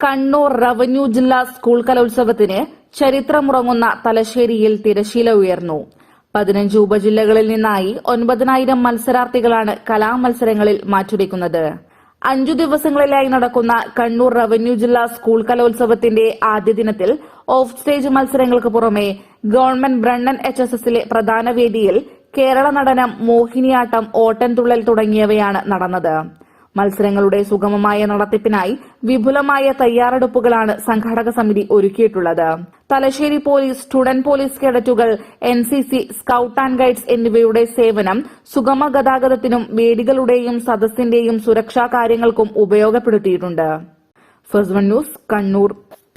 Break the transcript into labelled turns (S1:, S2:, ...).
S1: Kannur revenue ജില്ലാ school കലോത്സവത്തിന് ചരിത്രമുറങ്ങുന്ന തലശ്ശേരിയിൽ തിരശീല ഉയർന്നു. പതിനഞ്ച് ഉപജില്ലകളിൽ നിന്നായി ഒൻപതിനായിരം മത്സരാർത്ഥികളാണ് കലാമത്സരങ്ങളിൽ മാറ്റുരയ്ക്കുന്നത് അഞ്ചു ദിവസങ്ങളിലായി നടക്കുന്ന കണ്ണൂർ റവന്യൂ ജില്ലാ സ്കൂൾ കലോത്സവത്തിന്റെ ആദ്യ ദിനത്തിൽ ഓഫ് സ്റ്റേജ് മത്സരങ്ങൾക്ക് പുറമെ ഗവൺമെന്റ് ബ്രണ്ണൻ എച്ച് എസ് എസിലെ പ്രധാന വേദിയിൽ കേരള നടനം മോഹിനിയാട്ടം ഓട്ടൻതുള്ളൽ തുടങ്ങിയവയാണ് നടന്നത്. മത്സരങ്ങളുടെ സുഗമമായ നടത്തിപ്പിനായി വിപുലമായ തയ്യാറെടുപ്പുകളാണ് സംഘാടക സമിതി ഒരുക്കിയിട്ടുള്ളത്. Thalassery police student police കേഡറ്റുകൾ N C C scout and guides എന്നിവയുടെ സേവനം സുഗമ ഗതാഗതത്തിനും വേദികളുടെയും സദസ്സിന്റെയും സുരക്ഷാ കാര്യങ്ങൾക്കും ഉപയോഗപ്പെടുത്തിയിട്ടുണ്ട്. One news Kannur.